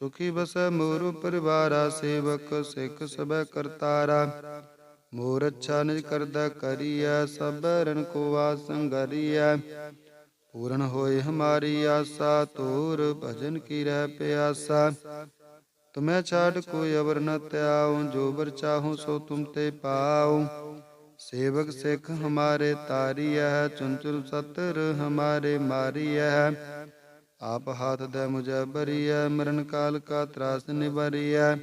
ਸੁਖੀ ਬਸੈ ਮੋਰ ਪਰਿਵਾਰਾ, ਸੇਵਕ ਸਿੱਖ ਸਬੈ ਕਰਤਾਰਾ। ਮੋਰ ਅੱਛਾ ਨਿਜ ਕਰਦਾ ਕਰੀਐ, ਸਭੈ ਰਨ ਕੋ ਆਸੰਗਰੀਐ ਪੂਰਨ ਹੋਏ ਹਮਾਰੀ ਆਸਾ ਤੋਰ ਭਜਨ ਕੀ ਰਹਿ ਪਿਆਸਾ। ਤੁਮੈ ਛਾੜ ਕੋਈ ਅਵਰ ਨ ਤਿਆਉ ਜੋ ਬਰ ਚਾਹੂੰ ਸੋ ਤੁਮ ਤੇ ਪਾਉ। ਸੇਵਕ ਸਿੱਖ ਹਮਾਰੇ ਤਾਰੀਐ ਚੁੰਚੁਲ ਸਤਰ ਹਮਾਰੇ ਮਾਰੀਐ। ਆਪ ਹਾਥ ਦੇ ਮੁਝੇ ਬਰੀਐ ਮਰਨ ਕਾਲ ਕਾ ਤਰਾਸ ਨਿਬਰੀਐ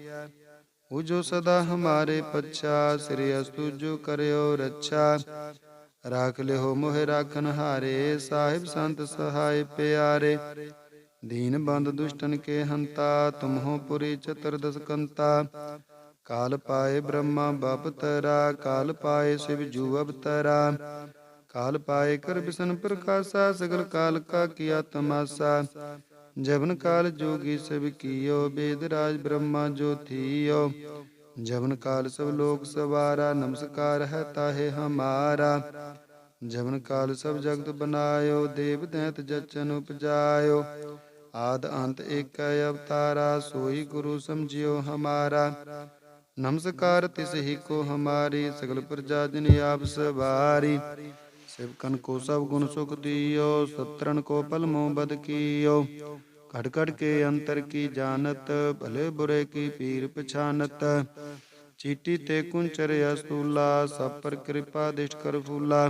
ਉਹ ਜੋ ਸਦਾ ਹਮਾਰੇ ਪੱਛਾ, ਸ੍ਰੀ ਅਸਤੁ ਜੋ ਕਰਿਓ ਰੱਛਾ। ਰਾਖ ਲਿਓ ਮੋਹਿ ਰਾਖਨ ਹਾਰੇ, ਸਾਹਿਬ ਸੰਤ ਸਹਾਇ ਪਿਆਰੇ। ਦੀਨ ਬੰਦ ਦੁਸ਼ਟਨ ਕੇ ਹੰਤਾ ਤੁਮਹੋ ਪੁਰੀ ਚਤਰ ਦਸਕੰਤਾ। ਕਾਲ ਪਾਏ ਬ੍ਰਹਮਾ ਬਪਤਰਾ, ਕਾਲ ਪਾਏ ਸ਼ਿਵ ਜੂ ਅਵਤਰਾ। ਕਾਲ ਪਾਏ ਕਰ ਬਿਸ਼ਨ ਪ੍ਰਕਾਸ਼ਾ, ਸਗਲ ਕਾਲ ਕਾ ਕੀਆ ਤਮਾਸਾ। ਜਵਨ ਕਾਲ ਜੋਗੀ ਸਭ ਕੀਓ, ਬੇਦ ਰਾਜ ਬ੍ਰਹਮਾ ਜੋ ਜਵਨ ਕਾਲ ਸਭ ਲੋਕ ਸਵਾਰਾ, ਨਮਸਕਾਰ ਹੈ ਤਾਹੇ ਹਮਾਰਾ। ਜਵਨ ਕਾਲ ਸਭ ਜਗਤ ਬਨਾਇਓ, ਦੇਵ ਦੈਤ ਜਚਨ ਉਪਜਾਇਓ। ਆਦ ਅੰਤ ਏਕੈ ਅਵਤਾਰਾ, ਸੋਈ ਗੁਰੂ ਸਮਝਿਓ ਹਮਾਰਾ। ਨਮਸਕਾਰ ਤਿਸ ਹੀ ਕੋ ਹਮਾਰੀ, ਸਗਲ ਪ੍ਰਜਾ ਜਨ ਆਪ ਸਵਾਰੀ। ਸਿਵਕਨ ਕੋ ਸਭ ਗੁਣ ਸੁਖ ਦਿਓ ਸਤਰਨ ਕੋ ਪਲ ਮੋ ਬਦ ਕੀਓ ਘਟ ਘਟ ਕੇ ਅੰਤਰ ਕੀ ਜਾਣਤ ਭਲੇ ਬੁਰੇ ਕੀ ਪੀਰ ਪਛਾਨਤ ਚੀਟੀ ਤੇ ਕੁੰਚਰ ਅਸਤੂਲਾ ਸਭ ਪਰ ਕਿਰਪਾ ਦਿਸ਼ਟ ਕਰ ਫੂਲਾ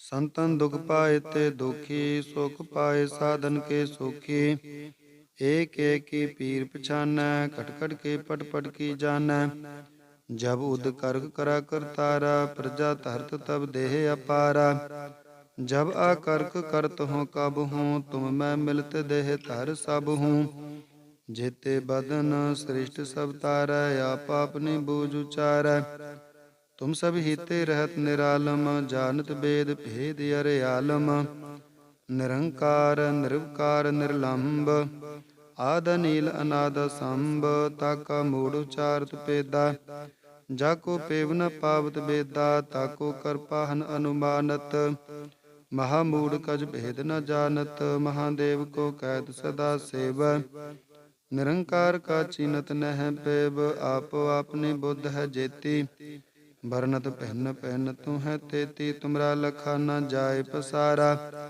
ਸੰਤਨ ਦੁਖ ਪਾਏ ਤੇ ਦੁਖੀ ਸੁਖ ਪਾਏ ਸਾਧਨ ਕੇ ਸੁਖੀ ਏਕ ਏਕ ਕੀ ਪੀਰ ਪਛਾਨੈ ਖਟ ਖਟ ਕੇ ਪਟ ਪਟ ਕੀ ਜਾਣੈ ਜਬ ਉਦ ਕਰਕ ਕਰਾ ਕਰਤਾਰਾ ਪ੍ਰਜਾ ਧਰਤ ਤਬ ਦੇਹ ਅਪਾਰਾ। ਜਬ ਆ ਕਰਕ ਕਰਤ ਹੋ ਕਬ ਹੂੰ ਤੁਮ ਮੈਂ ਮਿਲਤ ਦੇਹ ਧਰ ਸਭ ਹੂੰ ਜੇਤੇ ਬਦਨ ਸ੍ਰਿਸ਼ਟ ਸਭ ਤਾਰੈ, ਆਪ ਆਪਨੀ ਬੂਝ ਉਚਾਰੈ। ਤੁਮ ਸਭ ਹੀਤੇ ਰਹਿਤ ਨਿਰਾਲਮ, ਜਾਣਤ ਬੇਦ ਭੇਦ ਅਰੇ ਆਲਮ। ਨਿਰੰਕਾਰ, ਨਿਰਵਕਾਰ ਨਿਰਲੰਭ ਆਦ ਨੀਲ ਅਨਾਦ ਸੰਭ, ਤਾਕਾ ਮੂੜ ਉਚਾਰਤ ਪੇਦਾ। ਜਾ ਕੋ ਪੇਵ ਨ ਪਾਵਤ ਬੇਦਾ ਤਾਕੋ ਕਰਪਾਹਨ ਅਨੁਮਾਨਤ। ਮਹਾ ਮੂੜ ਕਜ ਭੇਦ ਨ ਜਾਣਤ, ਮਹਾਦੇਵ ਕੋ ਕੈਦ ਸਦਾ ਸੇਵ। ਨਿਰੰਕਾਰ ਕਾ ਚੀਨਤ ਨਹਿ ਪੇਵ, ਆਪੋ ਆਪਣੀ ਬੁੱਧ ਹੈ ਜੇਤੀ। ਵਰਨਤ ਪਹਿਨ ਪਹਿਨ ਤੂੰ ਹੈ ਤੇਤੀ, ਤੁਮਰਾ ਲਖਾ ਨਾ ਜਾਏ ਪਸਾਰਾ।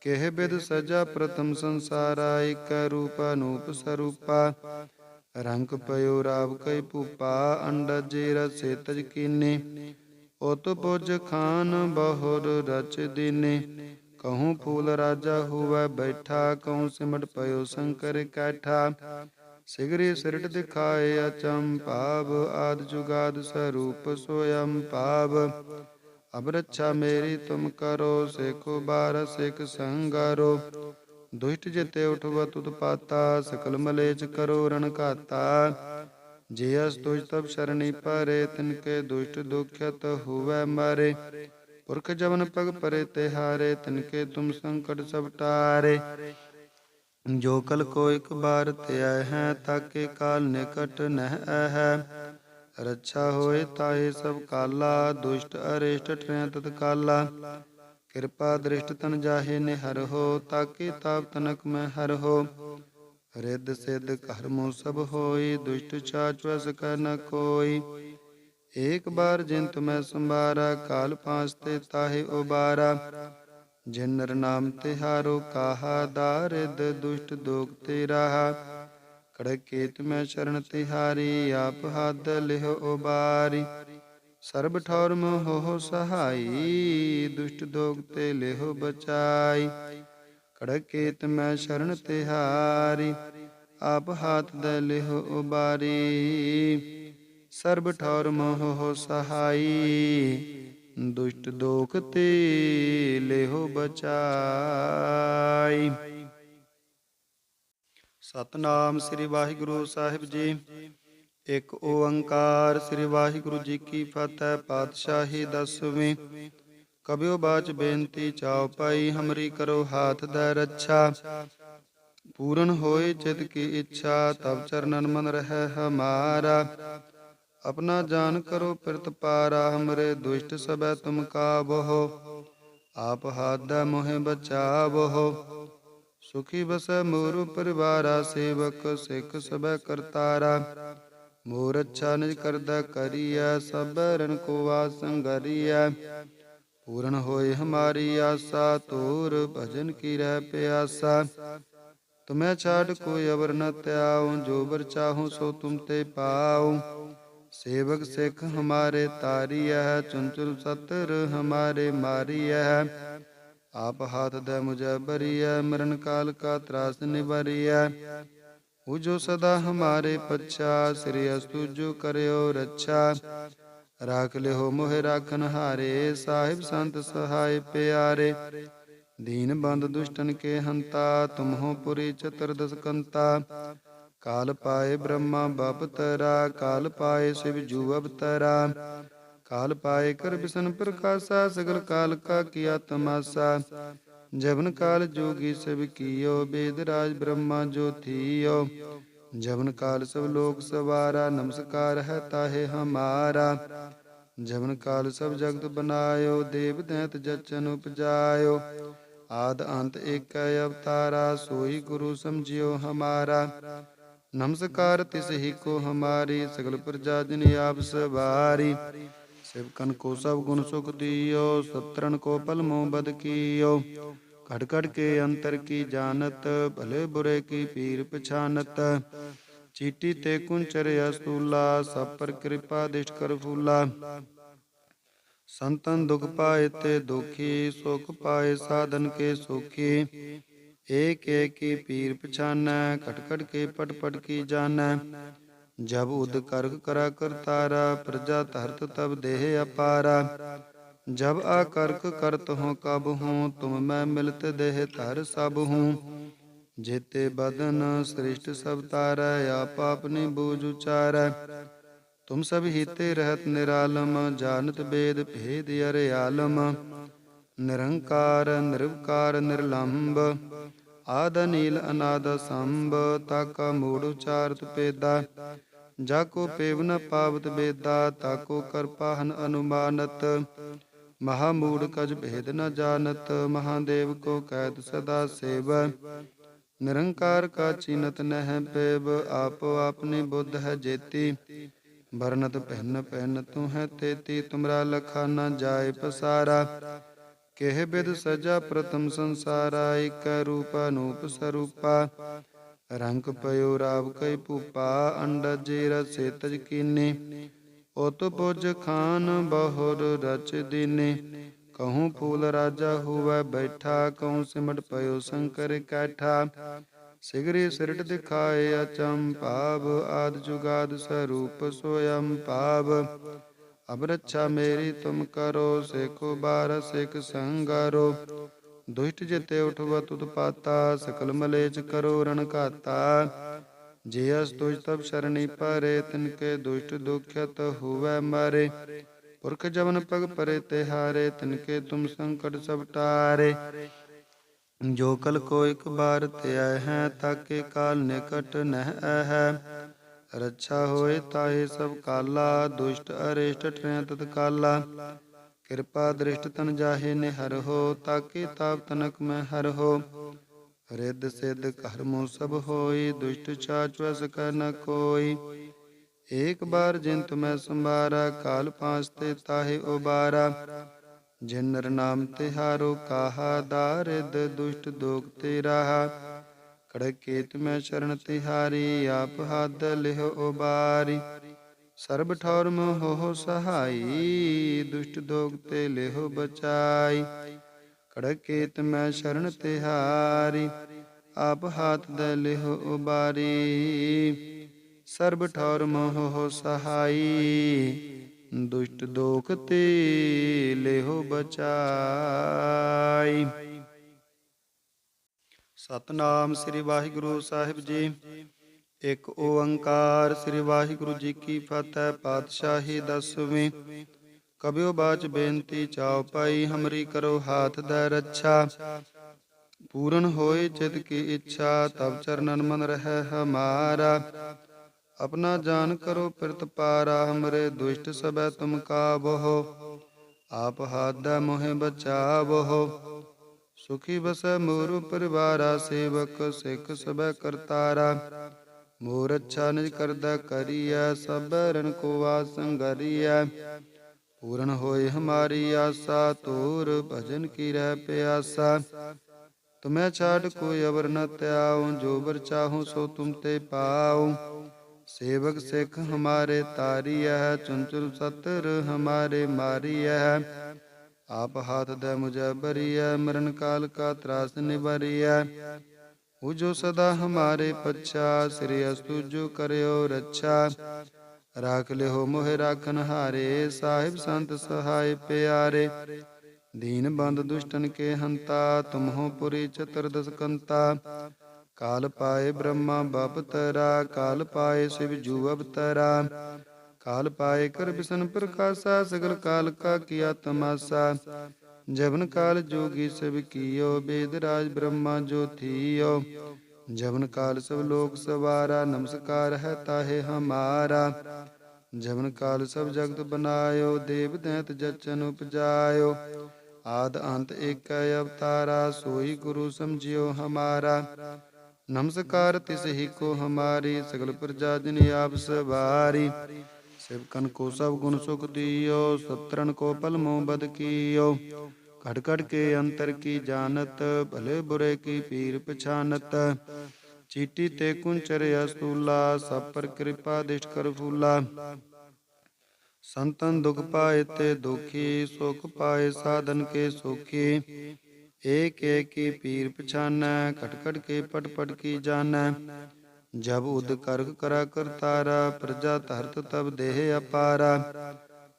ਕਿਹ ਬਿਦ ਸਜਾ ਪ੍ਰਥਮ ਸੰਸਾਰਾ, ਇਕ ਰੂਪ ਅਨੂਪ ਸਰੂਪਾ। ਰੰਗ ਪਇਓ ਰਾਵ ਕੈ ਭੂਪਾ, ਅੰਡਜ ਰਸੇ ਤਜ ਕੀਨੇ। ਉਤ ਪੁਜ ਖਾਨ ਬਹੁਰ ਰਚ ਦੀਨੇ। ਕਹੂੰ ਫੂਲ ਰਾਜਾ ਹੋਵੇ ਬੈਠਾ, ਕਹੂੰ ਸਿਮਟ ਪਇਓ ਸ਼ੰਕਰ ਕੈਠਾ। ਸਿਗਰੀ ਸਿਰਟ ਦਿਖਾਏ ਅਚੰਭਾਵ ਆਦ ਜੁਗਾਦ ਸਰੂਪ ਸੋਯੰ ਭਾਵ। ਅਬ ਰੱਛਾ ਮੇਰੀ ਤੁਮ ਕਰੋ, ਸੇਖੋ ਬਾਰ ਸਿਖ ਸੰਗਾਰੋ। ਦੁਸ਼ਟ ਜਿਤੇ ਉਠਵ ਤੁਤ ਪਾਤਾ, ਸਕਲ ਮਲੇਚ ਕਰੋ ਰਣ ਘਾਤਾ। ਜੇ ਅਸ ਤੁਜ ਤਬ ਸ਼ਰਣੀ ਪਰੇ, ਤਿਨ ਕੇ ਦੁਸ਼ਟ ਦੁਖਿਤ ਹੋਵੇ ਮਾਰੇ। ਪੁਰਖ ਜਵਨ ਪਗ ਪਰੇ ਤਿਹਾਰੇ ਤਿਨ ਕੇ ਤੁਮ ਸੰਕਟ ਸਭ ਟਾਰੇ। ਜੋ ਕਲ ਕੋ ਇਕ ਬਾਰ ਧਿਆ ਹੈ, ਤਾਕੇ ਕਾਲ ਨਿਕਟ ਨਹਿ ਹੈ। ਰੱਛਾ ਹੋਏ ਤਾਏ ਸਭ ਕਾਲਾ, ਦੁਸ਼ਟ ਅਰਿਸ਼ਟ ਟਰੈ ਤਤ ਕਾਲਾ। ਕਿਰਪਾ ਦ੍ਰਿਸ਼ਟ ਤਨ ਜਾਹੇ ਨੇ ਤਾਕੇ ਤਾਪ ਤਨਕ ਮੈਂ ਹਰ ਰਿੱਧ ਸਿੱਧ ਕਰਮੋ ਸਭ ਹੋਈ, ਦੁਸ਼ਟ ਚਾਚ ਕਰ ਨ ਕੋਈ। ਏਕ ਬਾਰ ਜਿੰਤ ਮੈਂ ਸੰਭਾਰਾ, ਕਾਲ ਪਾਂਸ ਤੇ ਤਾਹੇ ਉਬਾਰਾ। ਜਿਨ ਨਰ ਨਾਮ ਤਿਹਾਰੋ ਕਾਹਾ ਦਾਰਿਦ ਦੁਸ਼ਟ ਦੋਖ ਤੇ ਰਾਹਾ। ਕੜਕੇਤ ਮੈਂ ਸ਼ਰਨ ਤਿਹਾਰੀ ਆਪ ਹੱਦ ਲਿਹੁ ਉਬਾਰੀ। ਸਰਬ ਠੌਰ ਮੋਹ ਸਹਾਈ, ਦੁਸ਼ਟ ਦੋਖ ਤੇ ਲਿਹੋ ਬਚਾਈ। ਕੜਕੇਤ ਮੈਂ ਸ਼ਰਨ ਤਿਹਾਰੀ ਆਪ ਹਾਥ ਦੇ ਲਿਹੋ ਉਬਾਰੀ। ਸਰਬ ਠੌਰ ਮੋਹ ਸਹਾਈ, ਦੁਸ਼ਟ ਦੋਖ ਤੇ ਲਿਹੁ ਬਚਾਈ। ਸਤਨਾਮ ਸ੍ਰੀ ਵਾਹਿਗੁਰੂ ਸਾਹਿਬ ਜੀ। ਇੱਕ ਓੰਕਾਰ ਸ੍ਰੀ ਵਾਹਿਗੁਰੂ ਜੀ ਕੀ ਫਤਿਹ, ਪਾਤਸ਼ਾਹੀ ਦਸਵੀਂ। ਕਬਿਓ ਬਾਚ ਬੇਨਤੀ ਚਾਉ ਪਾਈ ਹਮਰੀ ਕਰੋ ਹਾਥ ਦਾ ਰੱਛਾ। ਪੂਰਨ ਹੋਏ ਚਿਤ ਕੀ ਇੱਛਾ ਤਬ ਚਰਨਨ ਮਨ ਰਹਿ ਹਮਾਰਾ। ਆਪਣਾ ਜਾਨ ਕਰੋ ਪਿਰਤ ਪਾਰਾ, ਹਮਰੇ ਦੁਸ਼ਟ ਸਬੈ ਤੁਮ ਕਾਬੋ ਆਪ ਹਾਦਾ ਮੋਹਿ ਬਚਾਵੋ। ਸੁਖੀ ਬਸੈ ਮੂਰ ਪਰਿਵਾਰਾ, ਸੇਵਕ ਸਿੱਖ ਸਬੈ ਕਰਤਾਰਾ। ਮੋਰ ਅੱਛਾ ਨਿਜ ਕਰਦਾ ਕਰੀਐ ਸਭ ਰਨ ਕੋ ਵਾਸੰਗਰੀਐ ਪੂਰਨ ਹੋਏ ਹਮਾਰੀ ਆਸਾ ਤੋਰ ਭਜਨ ਕੀ ਰਹਿ ਪਿਆਸਾ। ਤੁਮੈ ਛਾੜ ਕੋਈ ਅਵਰ ਨ ਤਿਆਉ ਜੋ ਬਰ ਚਾਹੂੰ ਸੋ ਤੁਮ ਤੇ ਪਾਉ। ਸੇਵਕ ਸਿੱਖ ਹਮਾਰੇ ਤਾਰੀਐ, ਚੁੰਚੁਲ ਸਤਰ ਹਮਾਰੇ ਮਾਰੀਐ। ਆਪ ਹਾਥ ਦੇ ਮੁਝੇ ਬਰੀਐ ਮਰਨ ਕਾਲ ਕਾ ਤਰਾਸ ਨਿਵਾਰੀਐ। ਉਹ ਜੋ ਸਦਾ ਹਮਾਰੇ ਪੱਛਾ ਸ੍ਰੀ ਅਸਤੁ ਜੋ ਕਰਿਓ ਰੱਛਾ ਰਾਖ ਲਿਓ ਮੋਹਿ ਰਾਖਨ ਹਾਰੇ ਸਾਹਿਬ ਸੰਤ ਸਹਾਇ ਪਿਆਰੇ ਦੀਨ ਬੰਦ ਦੁਸ਼ਟਨ ਕੇ ਹੰਤਾ ਤੁਮਹੋ ਪੁਰੀ ਚਤੁਰਦਸ ਕੰਤਾ ਕਾਲ ਪਾਏ ਬ੍ਰਹਮਾ ਬਪਤਰਾ ਕਾਲ ਪਾਏ ਸਿਵ ਜੂ ਅਵਤਰਾ ਕਾਲ ਪਾਏ ਕਰ ਬਿਸ਼ਨ ਪ੍ਰਕਾਸ਼ਾ ਸਗਲ ਕਾਲ ਕਾ ਕੀਆ ਤਮਾਸਾ ਜਵਨ ਕਾਲ ਜੋਗੀ ਸਭ ਕੀਓ, ਬੇਦ ਰਾਜ ਬ੍ਰਹਮਾ ਜੋ ਜਵਨ ਕਾਲ ਸਭ ਲੋਕ ਸਵਾਰਾ, ਨਮਸਕਾਰ ਹੈ ਤਾਹੇ ਹਮਾਰਾ। ਜਵਨ ਕਾਲ ਸਭ ਜਗਤ ਬਨਾਇਓ, ਦੇਵ ਦੈਤ ਜਚਨ ਉਪਜਾਇਓ। ਆਦ ਅੰਤ ਏਕ ਅਵਤਾਰਾ, ਸੋਈ ਗੁਰੂ ਸਮਝਿਓ ਹਮਾਰਾ। ਨਮਸਕਾਰ ਤਿਸ ਹੀ ਕੋ ਹਮਾਰੀ, ਸਗਲ ਪ੍ਰਜਾ ਜਨ ਆਪ ਸਵਾਰੀ। ਸਿਵਕਨ ਕੋ ਸਭ ਗੁਣ ਸੁਖ ਦੀਓ ਸਤਰਨ ਕੋ ਪਲਮੋ ਬਦ ਕੀਓ ਘੜ ਘੜ ਕੇ ਅੰਤਰ ਕੀ ਜਾਣਤ ਭਲੇ ਬੁਰੇ ਕੀ ਪੀਰ ਪਛਾਨਤ ਚੀਟੀ ਤੇ ਕੁੰਚਰ ਅਸਤੂਲਾ ਸਭ ਪਰ ਕਿਰਪਾ ਦਿਸ਼ਟ ਕਰ ਫੂਲਾ ਸੰਤਨ ਦੁਖ ਪਾਏ ਤੇ ਦੁਖੀ ਸੁਖ ਪਾਏ ਸਾਧਨ ਕੇ ਸੁਖੀ ਏਕ ਏਕ ਕੀ ਪੀਰ ਪਛਾਨੈ ਘਟ ਘਟ ਕੇ ਪਟ ਪਟ ਕੀ ਜਾਣੈ ਜਬ ਉਦ ਕਰਕ ਕਰਾ ਕਰਤਾਰਾ ਪ੍ਰਜਾ ਧਰਤ ਤਬ ਦੇਹ ਅਪਾਰਾ। ਜਬ ਆ ਕਰਕ ਕਰਤ ਹੋ ਕਬ ਹੂੰ, ਤੁਮ ਮੈਂ ਮਿਲਤ ਦੇਹ ਧਰ ਸਭ ਹੂੰ। ਜੇਤੇ ਬਦਨ ਸ੍ਰਿਸ਼ਟ ਸਭ ਤਾਰੈ, ਆਪ ਆਪਣੀ ਬੂਝ ਉਚਾਰੈ। ਤੁਮ ਸਭ ਹੀਤੇ ਰਹਿਤ ਨਿਰਾਲਮ, ਜਾਣਤ ਬੇਦ ਭੇਦ ਅਰੇ ਆਲਮ। ਨਿਰੰਕਾਰ, ਨਿਰਵਕਾਰ ਨਿਰਲੰਭ ਆਦ ਨੀਲ ਅਨਾਦ ਸੰਭ, ਤਾਕਾ ਮੂੜ ਉਚਾਰਤ ਪੇਦਾ। ਜਾ ਕੋ ਪੇਵ ਨ ਪਾਵਤ ਬੇਦਾ ਤਾਕੋ ਕਰਪਾਹਨ ਅਨੁਮਾਨਤ। ਮਹਾ ਮੂੜ ਕਜ ਭੇਦ ਨ ਜਾਣਤ, ਮਹਾਦੇਵ ਕੋ ਕੈਦ ਸਦਾ ਸੇਵ। ਨਿਰੰਕਾਰ ਕਾ ਚੀਨਤ ਨਹਿ ਪੇਵ, ਆਪੋ ਆਪਣੀ ਬੁੱਧ ਹੈ ਜੇਤੀ। ਵਰਨਤ ਪਹਿਨ ਪਹਿਨ ਤੂੰ ਹੈ ਤੇਤੀ, ਤੁਮਰਾ ਲਖਾ ਨ ਜਾਏ ਪਸਾਰਾ। ਕਿਹ ਬਿਦ ਸਜਾ ਪ੍ਰਥਮ ਸੰਸਾਰਾ, ਇਕ ਰੂਪ ਅਨੂਪ ਸਰੂਪਾ। ਰੰਗ ਪਇਓ ਰਾਵ ਕੈ ਭੂਪਾ, ਅੰਡਜ ਜੀ ਰਸੇ ਤਜ ਕੀਨੇ। ਉਤ ਪੁਜ ਖਾਨ ਬਹੁਰ ਰਚ ਦੀਨੇ। ਕਹੂੰ ਫੂਲ ਰਾਜਾ ਹੋਵੇ ਬੈਠਾ, ਕਹੂੰ ਸਿਮਟ ਪਇਓ ਸ਼ੰਕਰ ਕੈਠਾ। ਸਿਗਰੀ ਸਿਰਟ ਦਿਖਾਏ ਅਚੰਭਾਵ ਆਦ ਜੁਗਾਦ ਸਰੂਪ ਸੋਯੰ ਭਾਵ। ਅਬ ਰੱਛਾ ਮੇਰੀ ਤੁਮ ਕਰੋ, ਸੇਖੋ ਬਾਰ ਸਿਖ ਸੰਗਰੋ। ਦੁਸ਼ਟ ਜਿਤੇ ਉਠਵਾ ਤੁਧ ਪਾਤਾ, ਸਕਲ ਮਲੇਚ ਕਰੋ ਰਣ ਘਾਤਾ। ਜੇ ਅਸ ਤੁਜ ਤਬ ਸ਼ਰਣੀ ਪਰੇ, ਤਿਨ ਕੇ ਦੁਸ਼ਟ ਦੁਖਿਤ ਹੋਵੇ ਮਾਰੇ। ਪੁਰਖ ਜਵਨ ਪਗ ਪਰੇ ਤਿਹਾਰੇ ਤਿਨ ਕੇ ਤੁਮ ਸੰਕਟ ਸਭ ਟਾਰੇ। ਜੋ ਕਲ ਕੋ ਇਕ ਬਾਰ ਧਿਆ ਹੈ, ਤਾਕੇ ਕਾਲ ਨਿਕਟ ਨਹਿ ਹੈ। ਰੱਛਾ ਹੋਏ ਤਾਹੇ ਸਭ ਕਾਲਾ, ਦੁਸ਼ਟ ਅਰਿਸ਼ਟ ਟਰੈ ਤਤ ਕਾਲਾ ਕਿਰਪਾ ਦ੍ਰਿਸ਼ਟ ਤਨ ਜਾਹੇ ਨੇ ਤਾਕੇ ਤਾਪ ਤਨਕ ਮੈਂ ਹਰ ਰਿੱਧ ਸਿੱਧ ਕਰਮੋ ਸਭ ਹੋਈ, ਦੁਸ਼ਟ ਚਾਚ ਕਰ ਨ ਕੋਈ। ਏਕ ਬਾਰ ਜਿਨ ਤੁਮੈ ਸੰਭਾਰਾ, ਕਾਲ ਪਾਂਸ ਤੇ ਤਾਹੇ ਉਬਾਰਾ। ਜਿਨ ਨਰ ਨਾਮ ਤਿਹਾਰੋ ਕਾਹਾ ਦਾਰਿਦ ਦੁਸ਼ਟ ਦੋਖ ਤੇ ਰਾਹਾ। ਕੜਕੇ ਤੁਮੈ ਸ਼ਰਨ ਤਿਹਾਰੀ, ਆਪ ਹੱਦ ਲਿਹੁ ਉਬਾਰੀ। ਸਰਬ ਠੌਰ ਮੋਹ ਸਹਾਈ, ਦੁਸ਼ਟ ਦੋਗ ਤੇ ਲਿਹੁ ਬਚਾਈ। ਖੜਕੇ ਤੁਮੈ ਸ਼ਰਨ ਤਿਹਾਰੀ, ਆਪ ਹਾਥ ਦੇ ਲਿਹੁ ਉਬਾਰੀ। ਸਰਬ ਠੌਰ ਮੋਹ ਸਹਾਈ, ਦੁਸ਼ਟ ਦੋਖ ਤੇ ਲਿਹੁ ਬਚਾਈ। ਸਤਨਾਮ ਸ੍ਰੀ ਵਾਹਿਗੁਰੂ ਸਾਹਿਬ ਜੀ। ਇਕ ਓੰਕਾਰ ਸ੍ਰੀ ਵਾਹਿਗੁਰੂ ਜੀ ਕੀ ਫਤਿਹ, ਪਾਤਸ਼ਾਹੀ ਦਸਵੀਂ। ਕਬਿਓ ਬਾਚ ਬੇਨਤੀ ਚਾਉ ਪਾਈ, ਹਮਰੀ ਕਰੋ ਹਾਥ ਦਾ ਰੱਛਾ। ਪੂਰਨ ਹੋਏ ਚਿਤ ਕੀ ਇੱਛਾ ਤਬ ਚਰਨਨ ਮਨ ਰਹਿ ਹਮਾਰਾ। ਆਪਣਾ ਜਾਨ ਕਰੋ ਪਿਰਤ ਪਾਰਾ, ਹਮਰੇ ਦੁਸ਼ਟ ਸਬੈ ਤੁਮ ਕਾਬੋ ਆਪ ਹਾਦੈ ਮੋਹਿ ਬਚਾਵੋ। ਸੁਖੀ ਬਸੈ ਮੂਰ ਪਰਿਵਾਰਾ, ਸੇਵਕ ਸਿੱਖ ਸਬੈ ਕਰਤਾਰਾ। ਮੋਰ ਅੱਛਾ ਨਿਜ ਕਰਦਾ ਕਰੀਐ ਸਭ ਰਨ ਕੋ ਆਸੰਗਰੀਐ ਪੂਰਨ ਹੋਏ ਹਮਾਰੀ ਆਸਾ ਤੋਰ ਭਜਨ ਕੀ ਰਹਿ ਪਿਆਸਾ। ਤੁਮੈ ਛਾੜ ਕੋਈ ਅਵਰ ਨ ਤਿਆਉ ਜੋ ਬਰ ਚਾਹੂੰ ਸੋ ਤੁਮ ਤੇ ਪਾਉ। ਸੇਵਕ ਸਿੱਖ ਹਮਾਰੇ ਤਾਰੀਐ ਚੁੰਚੁਲ ਸਤਰ ਹਮਾਰੇ ਮਾਰੀਐ। ਆਪ ਹਾਥ ਦੇ ਮੁਝੇ ਬਰੀਐ ਮਰਨ ਕਾਲ ਕਾ ਤਰਾਸ ਨਿਬਰੀਐ ਉਹ ਜੋ ਸਦਾ ਹਮਾਰੇ ਪੱਛਾ, ਸ੍ਰੀ ਅਸਤੁ ਜੋ ਕਰਿਓ ਰੱਛਾ। ਰਾਖ ਲਿਓ ਮੋਹਿ ਰਾਖਨ ਹਾਰੇ, ਸਾਹਿਬ ਸੰਤ ਸਹਾਇ ਪਿਆਰੇ। ਦੀਨ ਬੰਦ ਦੁਸ਼ਟਨ ਕੇ ਹੰਤਾ ਤੁਮਹੋ ਪੁਰੀ ਚਤਰ ਕੰਤਾ ਕਾਲ ਪਾਏ ਬ੍ਰਹਮਾ ਬਪਤਰਾ ਕਾਲ ਪਾਏ ਸ਼ਿਵ ਜੂ ਅਵਤਰਾ ਕਾਲ ਪਾਏ ਕਰ ਬਿਸ਼ਨ ਪ੍ਰਕਾਸ਼ਾ, ਸਗਲ ਕਾਲ ਕਾ ਕੀਆ ਤਮਾਸਾ ਜਵਨ ਕਾਲ ਜੋਗੀ ਸਭ ਕੀਓ, ਬੇਦ ਰਾਜ ਬ੍ਰਹਮਾ ਜੋ ਥੀਓ। ਜਵਨ ਕਾਲ ਸਭ ਲੋਕ ਸਵਾਰਾ, ਨਮਸਕਾਰ ਹੈ ਤਾਹੇ ਹਮਾਰਾ। ਜਵਨ ਕਾਲ ਸਭ ਜਗਤ ਬਨਾਇਓ, ਦੇਵ ਦੈਤ ਜਚਨ ਉਪਜਾਇਓ। ਆਦ ਅੰਤ ਏਕ ਅਵਤਾਰਾ, ਸੋਈ ਗੁਰੂ ਸਮਝਿਓ ਹਮਾਰਾ। ਨਮਸਕਾਰ ਤਿਸ ਹੀ ਕੋ ਹਮਾਰੀ, ਸਗਲ ਪ੍ਰਜਾ ਜਨ ਆਪ ਸਵਾਰੀ। ਸਿਵਕਨ ਕੋ ਸਭ ਗੁਣ ਸੁਖ ਦਿਓ ਸਤਰਨ ਕੋ ਪਲਮੋ ਬਦ ਕੀਓ। ਘਟ ਘਟ ਕੇ ਅੰਤਰ ਕੀ ਜਾਣਤ ਭਲੇ ਬੁਰੇ ਕੀ ਪੀਰ ਪਛਾਨਤ ਚੀਟੀ ਤੇ ਕੁੰਚਰ ਅਸਤੂਲਾ ਸਭ ਪਰ ਕਿਰਪਾ ਦਿਸ਼ਟ ਕਰ ਫੂਲਾ ਸੰਤਨ ਦੁਖ ਪਾਏ ਤੇ ਦੁਖੀ ਸੁਖ ਪਾਏ ਸਾਧਨ ਕੇ ਸੁਖੀ ਏਕ ਏਕ ਕੀ ਪੀਰ ਪਛਾਨੈ ਖਟ ਖਟ ਕੇ ਪਟ ਪਟ ਕੀ ਜਾਣੈ ਜਬ ਉਦ ਕਰਕ ਕਰਾ ਕਰਤਾਰਾ ਪ੍ਰਜਾ ਧਰਤ ਤਬ ਦੇਹ ਅਪਾਰਾ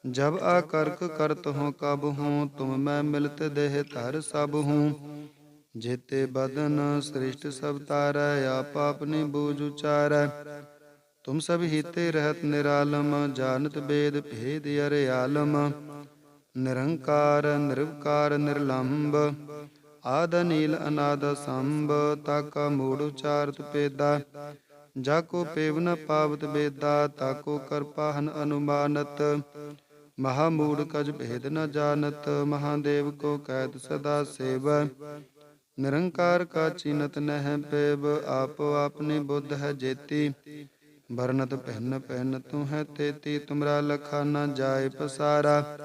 ਜਬ ਆ ਕਰਤ ਹੋ ਕਬ ਹੂੰ ਤੁਮ ਮੈਂ ਮਿਲਤ ਦੇਹ ਧਰ ਸਭ ਹੂੰ ਜੇਤੇ ਬਦਨ ਸ੍ਰਿਸ਼ਟ ਸਭ ਤਾਰੈ, ਆਪ ਆਪਨੀ ਬੂਝ ਉਚਾਰੈ। ਤੁਮ ਸਭ ਹੀਤੇ ਰਹਿਤ ਨਿਰਾਲਮ, ਜਾਣਤ ਬੇਦ ਭੇਦ ਅਰੇ ਆਲਮ। ਨਿਰੰਕਾਰ, ਨਿਰਵਕਾਰ ਨਿਰਲੰਭ ਆਦ ਨੀਲ ਅਨਾਦ ਸੰਭ ਤਾਕਾ ਮੂੜ ਉਚਾਰਤ ਪੇਦਾ। ਜਾ ਕੋ ਪੇਵ ਪਾਵਤ ਬੇਦਾ ਤਾਕੋ ਕਰਪਾਹਨ ਅਨੁਮਾਨਤ। ਮਹਾ ਮੂੜ ਕਜ ਭੇਦ ਨ ਜਾਣਤ, ਮਹਾਦੇਵ ਕੋ ਕੈਦ ਸਦਾ ਸੇਵ। ਨਿਰੰਕਾਰ ਕਾ ਚੀਨਤ ਨਹਿ ਪੇਵ, ਆਪੋ ਆਪਣੀ ਬੁੱਧ ਹੈ ਜੇਤੀ। ਬਰਨਤ ਪਹਿਨ ਪਹਿਨ ਤੂੰ ਹੈ ਤੇਤੀ, ਤੁਮਰਾ ਲਖਾ ਨ ਜਾਏ ਪਸਾਰਾ।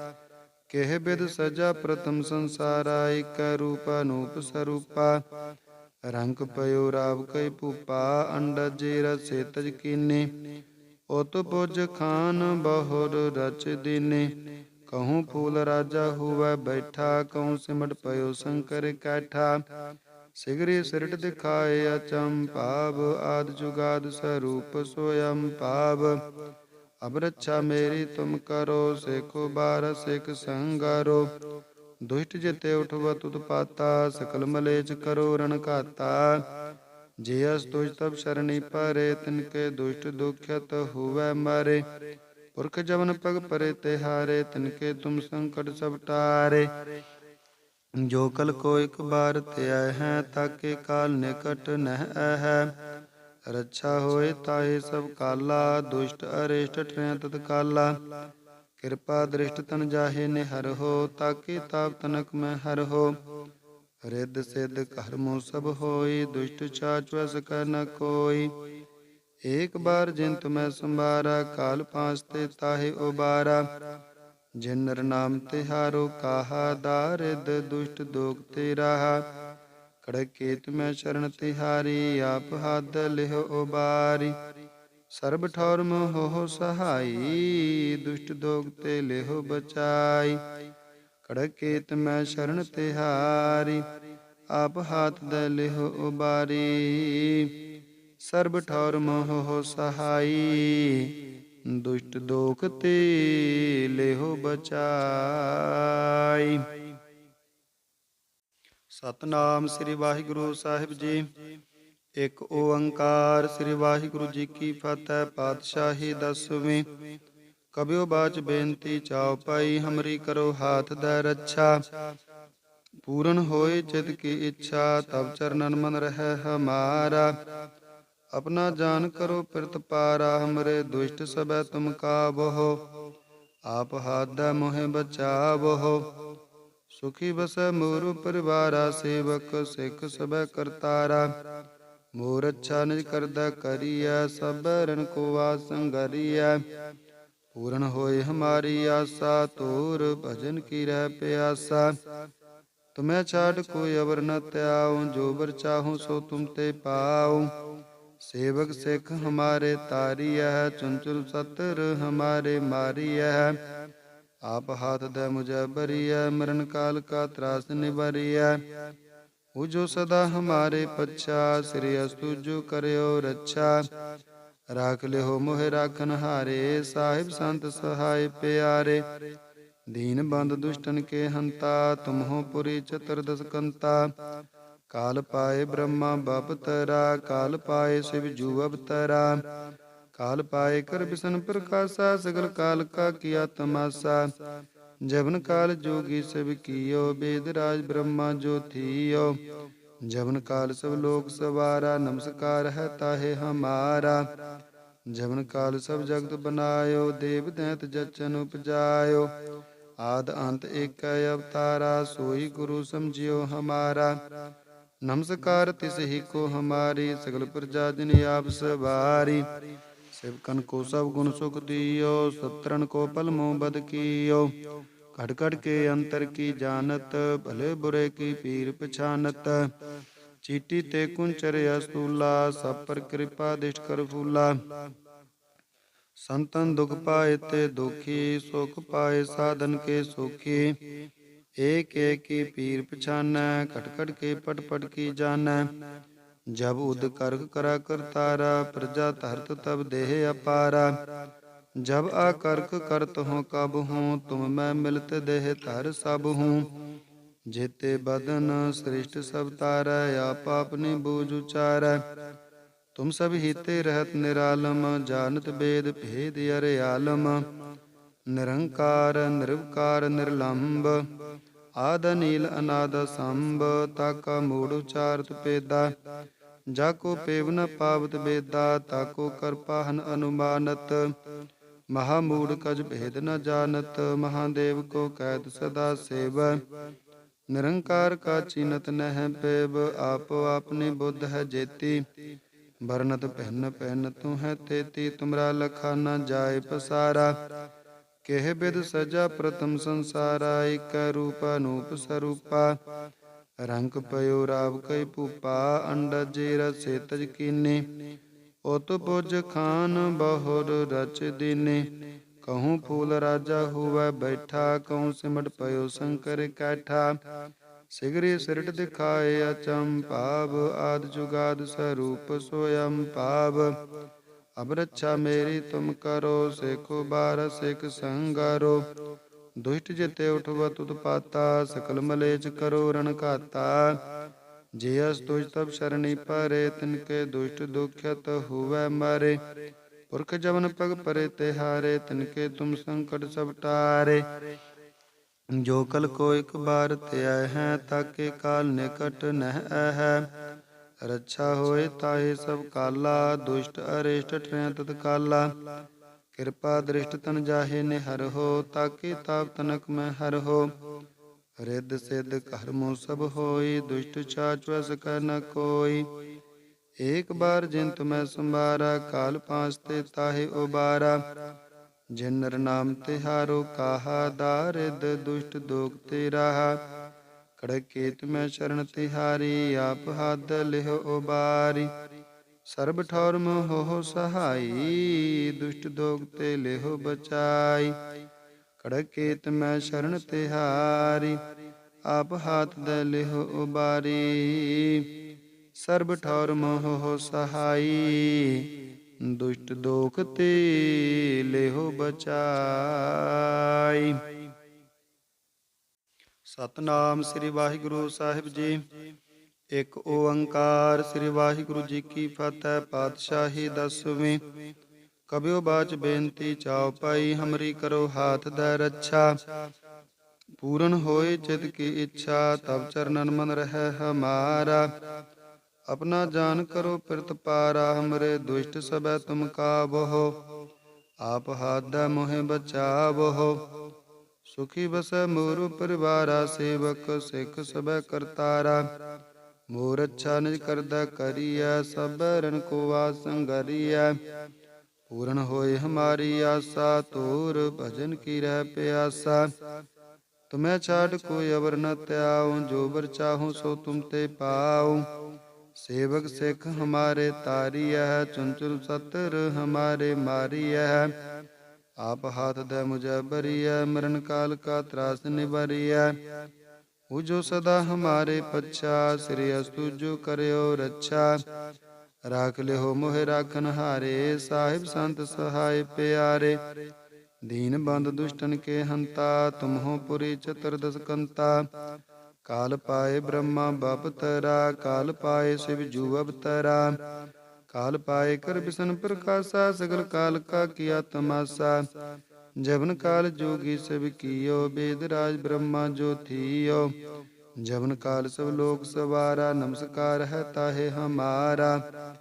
ਕਿਹ ਬਿਦ ਸਜਾ ਪ੍ਰਥਮ ਸੰਸਾਰਾ, ਇਕ ਰੂਪ ਅਨੂਪ ਸਰੂਪਾ। ਰੰਗ ਪਇਓ ਰਾਵ ਕੈ ਭੂਪਾ, ਅੰਡਜ ਰਸੇ ਤਜ ਕੀਨੇ। ਉਤ ਪੁਜ ਖਾਨ ਬਹੁਰ ਰਚ ਦੀਨੇ। ਕਹੂੰ ਫੂਲ ਰਾਜਾ ਹੋਵੇ ਬੈਠਾ, ਕਹੂੰ ਸਿਮਟ ਪਇਓ ਸ਼ੰਕਰ ਕੈਠਾ। ਸਿਗਰੀ ਸਿਰਟ ਦਿਖਾਏ ਅਚੰਭਾਵ ਆਦ ਜੁਗਾਦ ਸਰੂਪ ਸੋਯੰ ਭਾਵ। ਅਬ ਰੱਛਾ ਮੇਰੀ ਤੁਮ ਕਰੋ, ਸੇਖੋ ਬਾਰ ਸਿਖ ਸੰਗਾਰੋ। ਦੁਸ਼ਟ ਜਿਤੇ ਉਠਵ ਤੁਤ ਪਾਤਾ ਸਕਲ ਮਲੇਚ ਕਰੋ ਰਣ ਘਾਤਾ। ਜੇ ਅਸ ਤੁਜ ਤਬ ਸ਼ਰਣੀ ਪਰੇ, ਤਿਨ ਕੇ ਦੁਸ਼ਟ ਦੁਖਿਤ ਹੋਵੇ ਮਾਰੇ। ਪੁਰਖ ਜਵਨ ਪਗ ਪਰੇ ਤਿਹਾਰੇ ਤਿਨ ਕੇ ਤੁਮ ਸੰਕਟ ਸਭ ਟਾਰੇ। ਜੋ ਕਲ ਕੋ ਇਕ ਬਾਰ ਧਿਆ ਹੈ, ਤਾਕੇ ਕਾਲ ਨਿਕਟ ਨਹਿ ਹੈ। ਰੱਛਾ ਹੋਏ ਤਾਏ ਸਭ ਕਾਲਾ, ਦੁਸ਼ਟ ਅਰਿਸ਼ਟ ਟਰੈ ਤਤ ਕਾਲਾ ਕਿਰਪਾ ਦ੍ਰਿਸ਼ਟ ਤਨ ਜਾਹੇ ਨੇ ਹਰ ਹੋ, ਤਾਕੇ ਤਾਪ ਤਨਕ ਮੈਂ ਹਰ ਹੋ। ਰਿੱਧ ਸਿੱਧ ਕਰਮੋ ਸਭ ਹੋਈ, ਦੁਸ਼ਟ ਚਾਚ ਕਰ ਨ ਕੋਈ। ਏਕ ਬਾਰ ਜਿੰਤ ਮੈਂ ਸੰਭਾਰਾ, ਕਾਲ ਪਾਸ ਤੇ ਤਾਹੇ ਉਬਾਰਾ। ਜਿਨ ਨਰ ਨਾਮ ਤਿਹਾਰੋ ਕਾਹਾ ਦਾਰਿਦ ਦੁਸ਼ਟ ਦੋਖ ਤੇ ਰਾਹਾ। ਕੜਕੇਤ ਮੈਂ ਸ਼ਰਨ ਤਿਹਾਰੀ ਆਪ ਹੱਦ ਲਿਹੁ ਉਬਾਰੀ। ਸਰਬ ਠੌਰ ਮੋਹ ਸਹਾਈ, ਦੁਸ਼ਟ ਦੋਗ ਤੇ ਲਿਹੁ ਬਚਾਈ। ਕੜਕੇਤ ਮੈਂ ਸ਼ਰਨ ਤਿਹਾਰੀ ਆਪ ਹਾਥ ਦੇ ਉਬਾਰੀ। ਸਰਬ ਠੌਰ ਮੋਹ ਸਹਾਈ, ਦੁਸ਼ਟ ਦੋਖ ਤੇ ਲਿਹੁ ਬਚਾਈ। ਸਤਨਾਮ ਸ੍ਰੀ ਵਾਹਿਗੁਰੂ ਸਾਹਿਬ ਜੀ, ਇੱਕ ਓੰਕਾਰ ਸ੍ਰੀ ਵਾਹਿਗੁਰੂ ਜੀ ਕੀ ਫਤਿਹ, ਪਾਤਸ਼ਾਹੀ ਦਸਵੇਂ। ਕਬਿਓ ਬਾਚ ਬੇਨਤੀ ਚਾਉ ਪਾਈ, ਹਮਰੀ ਕਰੋ ਹਾਥ ਦਾ ਰੱਛਾ। ਪੂਰਨ ਹੋਏ ਚਿਤ ਕੀ ਇੱਛਾ ਤਬ ਚਰਨਨ ਮਨ ਰਹਿ ਹਮਾਰਾ। ਆਪਣਾ ਜਾਨ ਕਰੋ ਪਿਰਤ ਪਾਰਾ, ਹਮਰੇ ਦੁਸ਼ਟ ਸਬੈ ਤੁਮ ਕਾਬੋ ਆਪ ਹਾਦੈ ਮੋਹਿ ਬਚਾਵੋ ਸੁਖੀ ਬਸੈ ਮੋਰ ਪਰਿਵਾਰਾ, ਸੇਵਕ ਸਿੱਖ ਸਬੈ ਕਰਤਾਰਾ। ਮੋਰ ਅੱਛਾ ਨਿਜ ਕਰਦਾ ਕਰੀਐ, ਸਭ ਰਨ ਕੋ ਵਾਸੰਗਰੀਐ ਪੂਰਨ ਹੋਏ ਹਮਾਰੀ ਆਸਾ, ਤੋਰ ਭਜਨ ਕੀ ਰਹਿ ਪਿਆਸਾ। ਤੁਮੈ ਛਾੜ ਕੋਈ ਅਵਰ ਨ ਤਿਆਉ ਜੋ ਬਰ ਚਾਹੂੰ ਸੋ ਤੁਮ ਤੇ ਪਾਉ। ਸੇਵਕ ਸਿੱਖ ਹਮਾਰੇ ਤਾਰੀਐ, ਚੰਚਲ ਸਤਰ ਹਮਾਰੇ ਮਾਰੀਐ। ਆਪ ਹਾਥ ਦੇ ਮੁਝੇ ਬਰੀਐ ਮਰਨ ਕਾਲ ਕਾ ਤਰਾਸ ਨਿਵਾਰੀਐ। ਉਹ ਜੋ ਸਦਾ ਹਮਾਰੇ ਪੱਛਾ, ਸ੍ਰੀ ਅਸਤੁ ਜੋ ਕਰਿਓ ਰੱਛਾ। ਰਾਖ ਲਿਓ ਮੋਹਿ ਰਾਖਨ ਹਾਰੇ, ਸਾਹਿਬ ਸੰਤ ਸਹਾਇ ਪਿਆਰੇ। ਦੀਨ ਬੰਦ ਦੁਸ਼ਟਨ ਕੇ ਹੰਤਾ ਤੁਮਹੋ ਪੁਰੀ ਚਤੁਰਦਸ ਕੰਤਾ ਕਾਲ ਪਾਏ ਬ੍ਰਹਮਾ ਬਪਤਰਾ ਕਾਲ ਪਾਏ ਸਿਵ ਜੂ ਅਵਤਰਾ। ਕਾਲ ਪਾਏ ਕਰ ਬਿਸ਼ਨ ਪ੍ਰਕਾਸ਼ਾ, ਸਗਲ ਕਾਲ ਕਾ ਕੀਆ ਤਮਾਸਾ। ਜਵਨ ਕਾਲ ਜੋਗੀ ਸਭ ਕੀਓ, ਬੇਦ ਰਾਜ ਬ੍ਰਹਮਾ ਜੋ ਥੀਓ ਜਵਨ ਕਾਲ ਸਭ ਲੋਕ ਸਵਾਰਾ, ਨਮਸਕਾਰ ਹੈ ਤਾਹੇ ਹਮਾਰਾ। ਜਵਨ ਕਾਲ ਸਭ ਜਗਤ ਬਨਾਇਓ, ਦੇਵ ਦੈਤ ਜਚਨ ਉਪਜਾਇਓ। ਆਦ ਅੰਤ ਏਕ ਅਵਤਾਰਾ, ਸੋਈ ਗੁਰੂ ਸਮਝਿਓ ਹਮਾਰਾ। ਨਮਸਕਾਰ ਤਿਸ ਹੀ ਕੋ ਹਮਾਰੀ, ਸਗਲ ਪ੍ਰਜਾ ਜਿਨ ਆਪ ਸਵਾਰੀ। ਸਿਵਕਨ ਕੋ ਸਭ ਗੁਣ ਸੁਖ ਦਿਓ ਸਤਰਨ ਕੋ ਪਲਮੋ ਬਦ ਕੀਓ। ਘਟ ਘਟ ਕੇ ਅੰਤਰ ਕੀ ਜਾਣਤ ਭਲੇ ਬੁਰੇ ਕੀ ਪੀਰ ਪਛਾਨਤ ਚੀਟੀ ਤੇ ਕੁੰਚਰ ਅਸਤੂਲਾ ਸਭ ਪਰ ਕਿਰਪਾ ਦਿਸ਼ਟ ਕਰ ਫੂਲਾ ਸੰਤਨ ਦੁਖ ਪਾਏ ਤੇ ਦੁਖੀ ਸੁਖ ਪਾਏ ਸਾਧਨ ਕੇ ਸੁਖੀ ਏਕ ਏਕ ਕੀ ਪੀਰ ਪਛਾਨੈ ਘਟ ਘਟ ਕੇ ਪਟ ਪਟ ਕੀ ਜਾਣੈ ਜਬ ਉਦ ਕਰਕ ਕਰਾ ਕਰਤਾਰਾ ਪ੍ਰਜਾ ਧਰਤ ਤਬ ਦੇਹ ਅਪਾਰਾ ਜਬ ਆ ਕਰਤ ਹੋ ਕਬ ਹੂੰ ਤੁਮ ਮੈਂ ਮਿਲਤ ਦੇਹ ਧਰ ਸਭ ਹੂੰ ਜੇਤੇ ਬਦਨ ਸ੍ਰਿਸ਼ਟ ਸਭ ਤਾਰੈ, ਆਪ ਆਪਨੀ ਬੂਝ ਉਚਾਰੈ। ਤੁਮ ਸਭ ਹੀਤੇ ਰਹਿਤ ਨਿਰਾਲਮ, ਜਾਣਤ ਬੇਦ ਭੇਦ ਅਰੇ ਆਲਮ। ਨਿਰੰਕਾਰ, ਨਿਰਵਕਾਰ ਨਿਰਲੰਭ ਆਦ ਨੀਲ ਅਨਾਦ ਸੰਭ ਤਾਕਾ ਮੂੜ ਉਚਾਰਤ ਪੇਦਾ। ਜਾ ਕੋ ਪੇਵ ਨ ਪਾਵਤ ਬੇਦਾ ਤਾਕੋ ਕਰਪਾਹਨ ਅਨੁਮਾਨਤ। ਮਹਾ ਮੂੜ ਕਜ ਭੇਦ ਨ ਜਾਣਤ, ਮਹਾਦੇਵ ਕੋ ਕੈਦ ਸਦਾ ਸੇਵ। ਨਿਰੰਕਾਰ ਕਾ ਚੀਨਤ ਨਹਿ ਪੇਵ, ਆਪੋ ਆਪਣੀ ਬੁੱਧ ਹੈ ਜੇਤੀ। ਬਰਨਤ ਪਹਿਨ ਪਹਿਨ ਤੂੰ ਹੈ ਤੇਤੀ, ਤੁਮਰਾ ਲਖਾ ਨ ਜਾਏ ਪਸਾਰਾ। ਕਿਹ ਬਿਦ ਸਜਾ ਪ੍ਰਥਮ ਸੰਸਾਰਾ, ਇਕ ਰੂਪ ਅਨੂਪ ਸਰੂਪਾ। ਰੰਗ ਪਇਓ ਰਾਵ ਕਈ ਭੂਪਾ, ਅੰਡਜ ਰਸੇ ਤਜ ਕੀਨੇ ਉਤ ਪੁਜ ਖਾਨ ਬਹੁਰ ਰਚ ਦੀਨੇ। ਕਹੂੰ ਫੂਲ ਰਾਜਾ ਹੋਵੇ ਬੈਠਾ, ਕਹੂੰ ਸਿਮਟ ਪਇਓ ਸ਼ੰਕਰ ਕੈਠਾ। ਸਿਗਰੀ ਸਿਰਟ ਦਿਖਾਏ ਅਚੰਭਾਵ ਆਦ ਜੁਗਾਦ ਸਰੂਪ ਸੋਯੰ ਭਾਵ। ਅਬ ਰੱਛਾ ਮੇਰੀ ਤੁਮ ਕਰੋ, ਸੇਖੋ ਬਾਰ ਸਿਖ ਸੰਗਾਰੋ। ਦੁਸ਼ਟ ਜਿਤੇ ਉਠਵਾ ਤੁਧ ਪਾਤਾ ਸਕਲ ਮਲੇਚ ਕਰੋ ਰਣ ਘਾਤਾ। ਜੇ ਅਸ ਤੁਜ ਤਬ ਸ਼ਰਣੀ ਪਰੇ, ਤਿਨ ਕੇ ਦੁਸ਼ਟ ਦੁਖਤ ਹੋਵੇ ਮਾਰੇ। ਪੁਰਖ ਜਵਨ ਪਗ ਪਰੇ ਤਿਹਾਰੇ ਤਿਨ ਕੇ ਤੁਮ ਸੰਕਟ ਸਭ ਟਾਰੇ। ਜੋ ਕਲ ਕੋ ਇਕ ਬਾਰ ਧਿਆ ਹੈ ਤਾਕੇ ਕਾਲ ਨਿਕਟ ਨਹਿ ਹੈ। ਰੱਛਾ ਹੋਏ ਤਾਹੇ ਸਭ ਕਾਲਾ, ਦੁਸ਼ਟ ਅਰਿਸ਼ਟ ਟਰੈ ਤਤ ਕਾਲਾ। ਕਿਰਪਾ ਦ੍ਰਿਸ਼ਟ ਤਨ ਜਾਹੇ ਨਿਹਰ ਹੋ ਤਾਕੇ ਤਾਪ ਤਨਕ ਮੈਂ ਹਰ ਹੋ। ਰਿੱਧ ਸਿੱਧ ਕਰਮੋ ਸਭ ਹੋਈ, ਦੁਸ਼ਟ ਚਾਚ ਕਰ ਨ ਕੋਈ। ਏਕ ਬਾਰ ਜਿਨ ਤੁਮੈ ਸੰਭਾਰਾ, ਕਾਲ ਪਾਂਸ ਤੇ ਤਾਹੇ ਉਬਾਰਾ। ਜਿਨ ਨਰ ਨਾਮ ਤਿਹਾਰੋ ਕਾਹਾ ਦਾਰਿਦ ਦੁਸ਼ਟ ਦੋਖ ਤੇ ਰਾਹਾ। ਖੜਕੇ ਤੁਮੈ ਸ਼ਰਨ ਤਿਹਾਰੀ ਆਪ ਹੱਦ ਲਿਹੁ ਉਬਾਰੀ। ਸਰਬ ਠੌਰ ਮੋਹ ਸਹਾਈ, ਦੁਸ਼ਟ ਦੋਗ ਤੇ ਲਿਹੁ ਬਚਾਈ। ਖੜਕੇ ਤੁਮੈ ਸ਼ਰਨ ਤਿਹਾਰੀ, ਆਪ ਹਾਥ ਦੇ ਲਿਹੁ ਉਬਾਰੀ। ਸਰਬ ਠੌਰ ਮੋਹ ਸਹਾਈ, ਦੁਸ਼ਟ ਦੋਖ ਤੇ ਲਿਹੁ ਬਚਾਈ। ਸਤਨਾਮ ਸ੍ਰੀ ਵਾਹਿਗੁਰੂ ਸਾਹਿਬ ਜੀ, ਇੱਕ ਓੰਕਾਰ ਸ੍ਰੀ ਵਾਹਿਗੁਰੂ ਜੀ ਕੀ ਫਤਿਹ, ਪਾਤਸ਼ਾਹੀ ਦਸਵੇਂ। ਕਬਿਓ ਬਾਚ ਬੇਨਤੀ ਚਾਉ ਪਾਈ, ਹਮਰੀ ਕਰੋ ਹਾਥ ਦਾ ਰੱਛਾ। ਪੂਰਨ ਹੋਏ ਚਿਤ ਕੀ ਇੱਛਾ ਤਬ ਚਰਨਨ ਮਨ ਰਹਿ ਹਮਾਰਾ। ਆਪਣਾ ਜਾਨ ਕਰੋ ਪਿਰਤ ਪਾਰਾ, ਹਮਰੇ ਦੁਸ਼ਟ ਸਬੈ ਤੁਮ ਕਾਬੋ ਆਪ ਹਾਦਾ ਮੋਹਿ ਬਚਾਵੋ। ਸੁਖੀ ਬਸੈ ਮੋਰ ਪਰਿਵਾਰਾ, ਸੇਵਕ ਸਿੱਖ ਸਬੈ ਕਰਤਾਰਾ। ਮੋਰ ਅੱਛਾ ਨਿਜ ਕਰਦਾ ਕਰੀਐ, ਸਭ ਰਨ ਕੋ ਆਸੰਗਰੀਐ ਪੂਰਨ ਹੋਏ ਹਮਾਰੀ ਆਸਾ, ਤੋਰ ਭਜਨ ਕੀ ਰਹਿ ਪਿਆਸਾ। ਤੁਮੈ ਛਾੜ ਕੋਈ ਅਵਰ ਨ ਤਿਆਉ, ਜੋ ਬਰ ਚਾਹੂੰ ਸੋ ਤੁਮ ਤੇ ਪਾਉ। ਸੇਵਕ ਸਿੱਖ ਹਮਾਰੇ ਤਾਰੀਐ ਚੁੰਚੁਲ ਸਤਰ ਹਮਾਰੇ ਮਾਰੀਐ ਆਪ ਹਾਥ ਦੇ ਮੁਝੇ ਬਰੀਐ ਮਰਨ ਕਾਲ ਕਾ ਤਰਾਸ ਨਿਬਰੀਐ ਉਹ ਜੋ ਸਦਾ ਹਮਾਰੇ ਪੱਛਾ, ਸ੍ਰੀ ਅਸਤੁ ਜੋ ਕਰਿਓ ਰੱਛਾ। ਰਾਖ ਲਿਓ ਮੋਹਿ ਰਾਖਨ ਹਾਰੇ, ਸਾਹਿਬ ਸੰਤ ਸਹਾਇ ਪਿਆਰੇ। ਦੀਨ ਬੰਦ ਦੁਸ਼ਟਨ ਕੇ ਹੰਤਾ ਤੁਮਹੋ ਪੁਰੀ ਚਤੁਰਦਸ ਕੰਤਾ ਕਾਲ ਪਾਏ ਬ੍ਰਹਮਾ ਬਪਤਰਾ ਕਾਲ ਪਾਏ ਸ਼ਿਵ ਜੂ ਤਰਾ। ਕਾਲ ਪਾਏ ਕਰ ਬਿਸ਼ਨ ਪ੍ਰਕਾਸ਼ਾ, ਸਗਲ ਕਾਲ ਕਾ ਕੀਆ ਤਮਾਸਾ। ਜਵਨ ਕਾਲ ਜੋਗੀ ਸਭ ਕੀਓ, ਬੇਦ ਰਾਜ ਬ੍ਰਹਮਾ ਜੋ ਥੀਓ। ਜਵਨ ਕਾਲ ਸਭ ਲੋਕ ਸਵਾਰਾ, ਨਮਸਕਾਰ ਹੈ ਤਾਹੇ ਹਮਾਰਾ।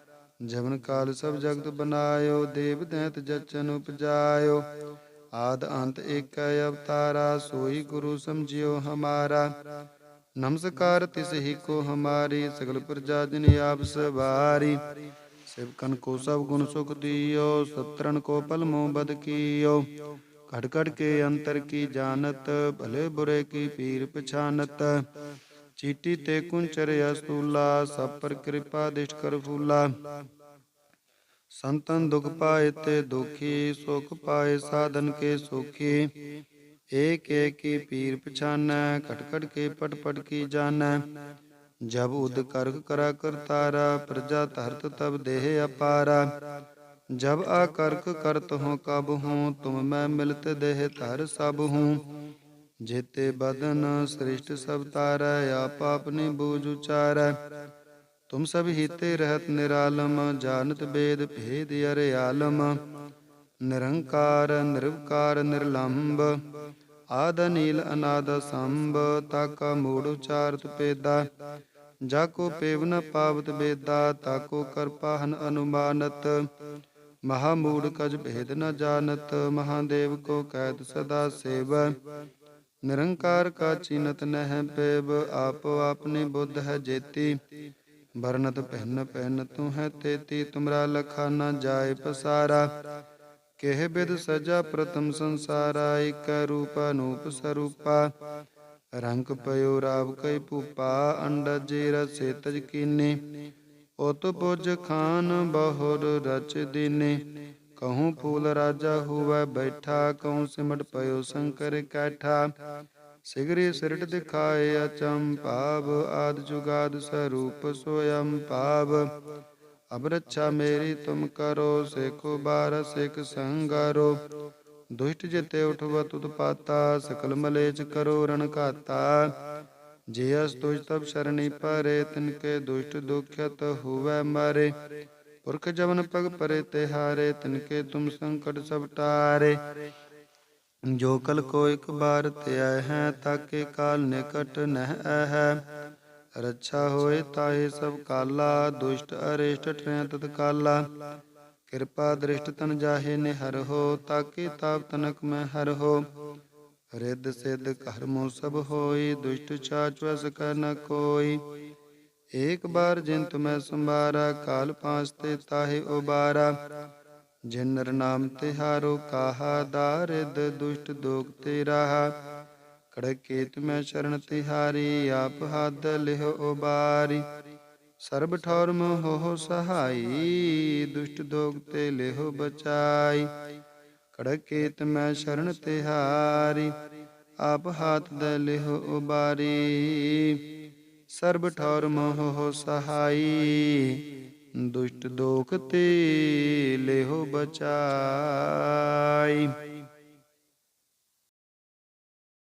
ਜਵਨ ਕਾਲ ਸਭ ਜਗਤ ਬਨਾਇਓ, ਦੇਵ ਦੈਤ ਜਚਨ ਉਪਜਾਇਓ। ਆਦ ਅੰਤ ਏਕੈ ਅਵਤਾਰਾ, ਸੋਈ ਗੁਰੂ ਸਮਝਿਓ ਹਮਾਰਾ। ਨਮਸਕਾਰ ਤਿਸ ਹੀ ਕੋ ਹਮਾਰੀ, ਸਗਲ ਪ੍ਰਜਾ ਜਨ ਆਪ ਸਵਾਰੀ। ਸਿਵਕਨ ਕੋ ਸਭ ਗੁਣ ਸੁਖ ਦਿਓ ਸਤਰਨ ਕੋ ਪਲ ਬਦ ਕੀਓ। ਘਟ ਘਟ ਕੇ ਅੰਤਰ ਕੀ ਜਾਣਤ ਭਲੇ ਬੁਰੇ ਕੀ ਪੀਰ ਪਛਾਨਤ ਚੀਟੀ ਤੇ ਕੁੰਚਰ ਅਸਤੂਲਾ ਸਭ ਪਰ ਕਿਰਪਾ ਦਿਸ਼ਟ ਕਰ ਫੂਲਾ ਸੰਤਨ ਦੁਖ ਪਾਏ ਤੇ ਦੁਖੀ ਸੁਖ ਪਾਏ ਸਾਧਨ ਕੇ ਸੁਖੀ ਏਕ ਏਕ ਕੀ ਪੀਰ ਪਛਾਨੈ ਘਟ ਘਟ ਕੇ ਪਟ ਪਟ ਕੀ ਜਾਣੈ ਜਬ ਉਦ ਕਰਕ ਕਰਾ ਕਰਤਾਰਾ ਪ੍ਰਜਾ ਧਰਤ ਤਬ ਦੇਹ ਅਪਾਰਾ ਜਬ ਆ ਕਰਤ ਹੋ ਕਬ ਹੂੰ ਤੁਮ ਮੈਂ ਮਿਲਤ ਦੇਹ ਧਰ ਸਭ ਹੂੰ ਜੇਤੇ ਬਦਨ ਸ੍ਰਿਸ਼ਟ ਸਭ ਤਾਰੈ, ਆਪ ਆਪਨੀ ਬੂਝ ਉਚਾਰੈ। ਤੁਮ ਸਭ ਹੀਤੇ ਰਹਿਤ ਨਿਰਾਲਮ, ਜਾਣਤ ਬੇਦ ਭੇਦ ਅਰੇ ਆਲਮ। ਨਿਰੰਕਾਰ, ਨਿਰਵਕਾਰ ਨਿਰਲੰਭ ਆਦ ਨੀਲ ਅਨਾਦ ਸੰਭ ਤਾਕਾ ਮੂੜ ਉਚਾਰਤ ਪੇਦਾ। ਜਾ ਕੋ ਪੇਵ ਪਾਵਤ ਬੇਦਾ ਤਾਕੋ ਕਰਪਾਹਨ ਅਨੁਮਾਨਤ। ਮਹਾ ਮੂੜ ਕਜ ਭੇਦ ਨ ਜਾਣਤ, ਮਹਾਦੇਵ ਕੋ ਕੈਦ ਸਦਾ ਸੇਵ। ਨਿਰੰਕਾਰ ਕਾ ਚੀਨਤ ਨਹਿ ਪੇਵ, ਆਪੋ ਆਪਣੀ ਬੁੱਧ ਹੈ ਜੇਤੀ। ਬਰਨਤ ਪਹਿਨ ਪਹਿਨ ਤੂੰ ਹੈ ਤੇਤੀ, ਤੁਮਰਾ ਲਖਾ ਨ ਜਾਏ ਪਸਾਰਾ। ਕਿਹ ਬਿਦ ਸਜਾ ਪ੍ਰਥਮ ਸੰਸਾਰਾ, ਇਕ ਰੂਪ ਅਨੂਪ ਸਰੂਪਾ। ਰੰਗ ਪਇਓ ਰਾਵ ਕੈ ਭੂਪਾ, ਅੰਡਜ ਰਸੇ ਤਜ ਕੀਨੇ। ਉਤ ਪੁਜ ਖਾਨ ਬਹੁਰ ਰਚ ਦੀਨੇ। ਕਹੂੰ ਫੂਲ ਰਾਜਾ ਹੋਵੇ ਬੈਠਾ, ਕਹੂੰ ਸਿਮਟ ਪਇਓ ਸ਼ੰਕਰ ਕੈਠਾ। ਸਿਗਰੀ ਸਿਰਟ ਦਿਖਾਏ ਅਚੰਭਾਵ ਆਦ ਜੁਗਾਦ ਸਰੂਪ ਸੋਯੰ ਭਾਵ। ਅਬ ਰੱਛਾ ਮੇਰੀ ਤੁਮ ਕਰੋ, ਸੇਖੋ ਬਾਰ ਸਿਖ ਸੰਗਾਰੋ। ਦੁਸ਼ਟ ਜਿਤੇ ਉਠਵਤ ਉਤਪਾਤਾ, ਸਕਲ ਮਲੇਚ ਕਰੋ ਰਣ ਘਾਤਾ। ਜੇ ਅਸ ਤੁਜ ਤਬ ਸ਼ਰਣੀ ਪਰੇ ਤਿਨ ਕੇ ਦੁਸ਼ਟ ਦੁਖਤ ਹੋਵੇ ਮਾਰੇ। ਪੁਰਖ ਜਵਨ ਪਗ ਪਰੇ ਤਿਹਾਰੇ ਤਿਨ ਕੇ ਤੁਮ ਸੰਕਟ ਸਭ ਟਾਰੇ। ਜੋ ਕਲ ਕੋ ਇੱਕ ਬਾਰ ਧਿਆ ਹੈ, ਤਾਕੇ ਕਾਲ ਨਿਕਟ ਨਹਿ ਹੈ ਰੱਛਾ ਹੋਏ ਤਾਏ ਸਭ ਕਾਲਾ, ਦੁਸ਼ਟ ਅਰਿਸ਼ਟ ਟਰੈ ਤਤ ਕਾਲਾ ਕਿਰਪਾ ਦ੍ਰਿਸ਼ਟ ਤਨ ਜਾਹੇ ਨੇ ਹਰ ਹੋ, ਤਾਕੇ ਤਾਪ ਤਨਕ ਮੈਂ ਹਰ ਹੋ। ਰਿੱਧ ਸਿੱਧ ਕਰਮੋ ਸਭ ਹੋਈ, ਦੁਸ਼ਟ ਚਾਚ ਕਰ ਨ ਕੋਈ। ਏਕ ਬਾਰ ਜਿੰਤ ਮੈਂ ਸੰਭਾਰਾ, ਕਾਲ ਪਾਂਚ ਤੇ ਤਾਹੇ ਉਬਾਰਾ। ਜਿਨ ਨਰ ਨਾਮ ਤਿਹਾਰੋ ਕਾਹਾ ਦਾਰਿਦ ਦੁਸ਼ਟ ਦੋਗ ਤੇ ਰਾਹਾ। ਕੜਕੇਤ ਮੈਂ ਸ਼ਰਨ ਤਿਹਾਰੀ ਆਪ ਹੱਦ ਲਿਹੁ ਉਬਾਰੀ। ਸਰਬ ਠੌਰ ਮੋਹ ਸਹਾਈ, ਦੁਸ਼ਟ ਦੋਗ ਤੇ ਲਿਹੁ ਬਚਾਈ। ਕੜਕੇਤ ਮੈਂ ਸ਼ਰਨ ਤਿਹਾਰੀ, ਆਪ ਹਾਥ ਦੇ ਲਿਹੁ ਉਬਾਰੀ। ਸਰਬ ਠੌਰ ਮੋਹ ਸਹਾਈ, ਦੁਸ਼ਟ ਦੋਖ ਤੇ ਲਿਹੁ ਬਚਾਈ।